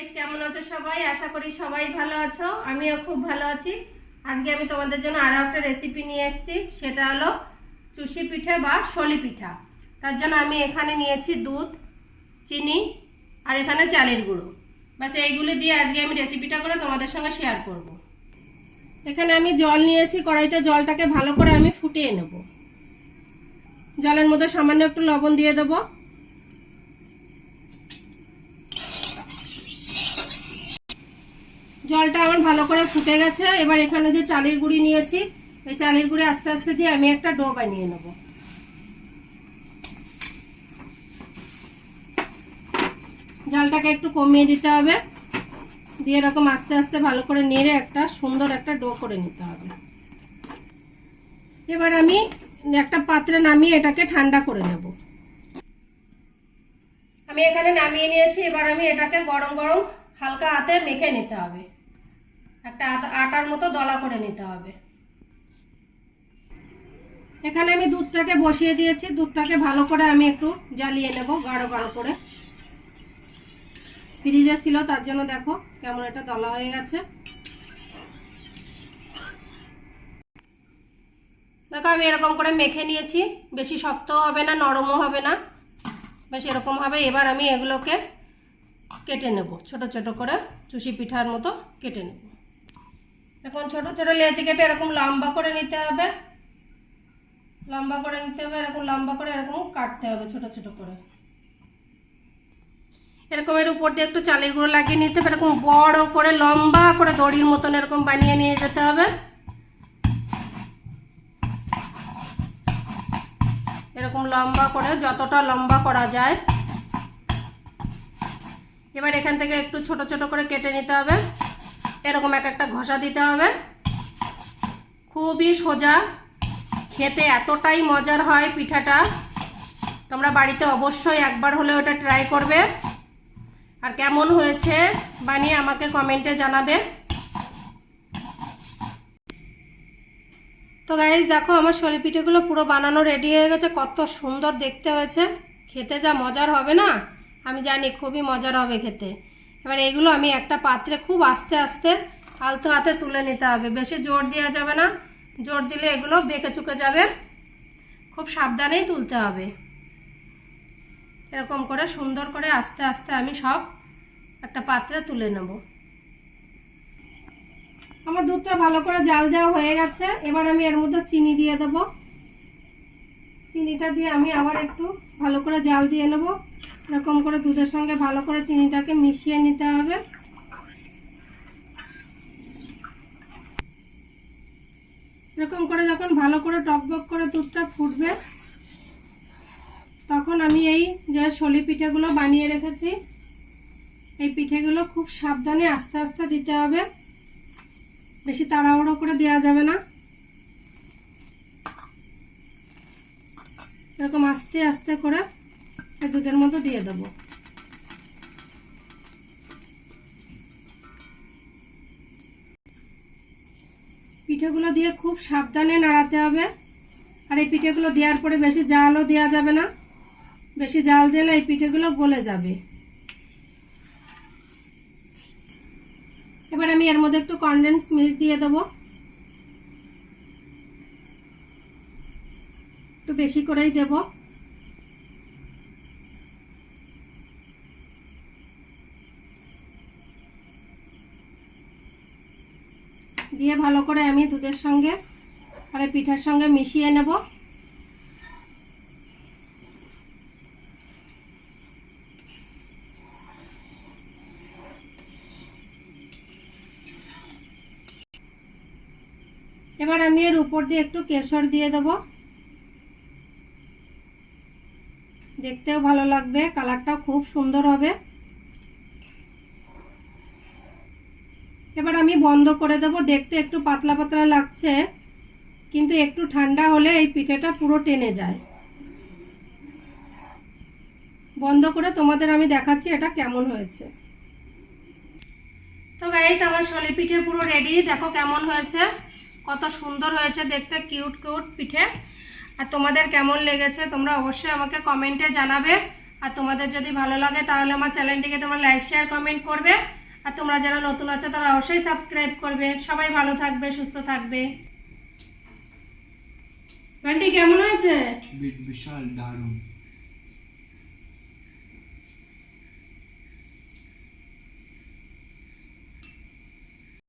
Guys কেমন আছো সবাই? আশা করি সবাই ভালো আছো। আমিও খুব ভালো আছি। আজকে আমি তোমাদের জন্য আরও একটা রেসিপি নিয়ে এসেছি। সেটা হলো চুষি পিঠে বা শলি পিঠা। তার জন্য আমি এখানে নিয়েছি দুধ, চিনি আর এখানে চালের গুঁড়ো। বাস এইগুলো দিয়ে আজকে আমি রেসিপিটা করে তোমাদের সঙ্গে শেয়ার করব। এখানে আমি জল নিয়েছি। কড়াইতে জলটাকে ভালো করে আমি ফুটিয়ে নেব। জলের মধ্যে সামান্য একটু লবণ দিয়ে দেবো। জলটা আমার ভালো করে ফুটে গেছে। এবার এখানে যে চালের গুঁড়ি নিয়েছি, এই চালের গুঁড়ি আস্তে আস্তে দিয়ে আমি একটা ডো বানিয়ে নেব। জলটাকে একটু কমিয়ে দিতে হবে। দিয়ে এরকম আস্তে আস্তে ভালো করে নেড়ে একটা সুন্দর একটা ডো করে নিতে হবে। এবার আমি একটা পাত্রে নামিয়ে এটাকে ঠান্ডা করে নেব। আমি এখানে নামিয়ে নিয়েছি, এবার আমি এটাকে গরম গরম হালকা হাতে মেখে নিতে হবে। একটা আটা- আটার মতো দলা করে নিতে হবে। এখানে আমি দুধটাকে বসিয়ে দিয়েছি। দুধটাকে ভালো করে আমি একটু জ্বালিয়ে নেব গাঢ় গাঢ় করে। ফ্রিজে ছিল, তার জন্য দেখো কেমন এটা দলা হয়ে গেছে। দেখো, আমি এরকম করে মেখে নিয়েছি। বেশি শক্তও হবে না, নরমও হবে না। বেশ এরকম হবে। এবার আমি এগুলোকে কেটে নেব। ছোট ছোট করে চুষি পিঠার মতো কেটে নেব। এখন ছোট ছোট লেচি কেটে এরকম লম্বা করে নিতে হবে। লম্বা করে নিতে হবে, এরকম লম্বা করে এরকম কাটতে হবে ছোট ছোট করে। এরকম এর উপর দিয়ে একটু চালের গুঁড়ো লাগিয়ে নিতে হবে, এরকম বড় করে, লম্বা করে দড়ির মতন এরকম বানিয়ে নিয়ে যেতে হবে। এরকম লম্বা করে, যতটা লম্বা করা যায়। এবার এখান থেকে একটু ছোট ছোট করে কেটে নিতে হবে। এরকম এক একটা ঘষা দিতে হবে। খুবই সোজা। খেতে এতটাই মজার হয় পিঠাটা। তোমরা বাড়িতে অবশ্যই একবার হলেও এটা ট্রাই করবে। আর কেমন হয়েছে বানিয়ে আমাকে কমেন্টে জানাবে। তো গাইজ দেখো আমার শলি পিঠেগুলো পুরো বানানো রেডি হয়ে গেছে। কত সুন্দর দেখতে হয়েছে। খেতে যা মজার হবে না? আমি জানি খুবই মজার হবে খেতে। এবার এগুলো আমি একটা পাত্রে খুব আস্তে আস্তে আলতো হাতে তুলে নিতে হবে। বেশি জোর দেওয়া যাবে না। জোর দিলে এগুলো বেঁকে চুকে যাবে। খুব সাবধানেই তুলতে হবে। এরকম করে সুন্দর করে আস্তে আস্তে আমি সব একটা পাত্রে তুলে নেব। আমার দুধটা ভালো করে জাল দেওয়া হয়ে গেছে। এবার আমি এর মধ্যে চিনি দিয়ে দেব। চিনিটা দিয়ে আমি আবার একটু ভালো করে জাল দিয়ে নেব। এরকম করে দুধের সঙ্গে ভালো করে চিনিটাকে মিশিয়ে নিতে হবে। এরকম করে যখন ভালো করে টকবক করে দুধটা ফুটবে, তখন আমি এই যে শলি পিঠেগুলো বানিয়ে রেখেছি, এই পিঠেগুলো খুব সাবধানে আস্তে আস্তে দিতে হবে। বেশি তাড়াহুড়ো করে দেওয়া যাবে না। এরকম আস্তে আস্তে করে দুধের মতো দিয়ে দেবো। পিঠেগুলো দিয়ে খুব সাবধানে নাড়াতে হবে। আর এই পিঠেগুলো দেওয়ার পরে বেশি জালও দেওয়া যাবে না। বেশি জাল দিলে এই পিঠেগুলো গলে যাবে। এবার আমি এর মধ্যে একটু কনডেন্স মিল্ক দিয়ে দেবো। একটু বেশি করেই দেব। দিয়ে ভালো করে আমি দুধের সঙ্গে আর পিঠার সঙ্গে মিশিয়ে নেব। এবার আমি এর উপর দিয়ে একটু কেশর দিয়ে দেব। দেখতেও ভালো লাগবে, কালারটাও খুব সুন্দর হবে। এবার আমি বন্ধ করে দেব। দেখতে একটু পাতলা পাতলা লাগছে, কিন্তু একটু ঠান্ডা হলে এই পিঠেটা পুরো টেনে যায়। বন্ধ করে তোমাদের আমি দেখাচ্ছি এটা কেমন হয়েছে। তো গাইস আমার শলি পিঠে পুরো রেডি দেখো কেমন হয়েছে, কত সুন্দর হয়েছে দেখতে কিউট কিউট পিঠে। আর তোমাদের কেমন লেগেছে, তোমরা অবশ্যই আমাকে কমেন্টে জানাবে। আর তোমাদের যদি ভালো লাগে, তাহলে আমার চ্যানেলটিকে তোমরা লাইক শেয়ার কমেন্ট করবে। আর তোমরা যারা নতুন আছো, তারা অবশ্যই সাবস্ক্রাইব করবে। সবাই ভালো থাকবে, সুস্থ থাকবে। গানটি কেমন হয়েছে? বিশাল দারুণ।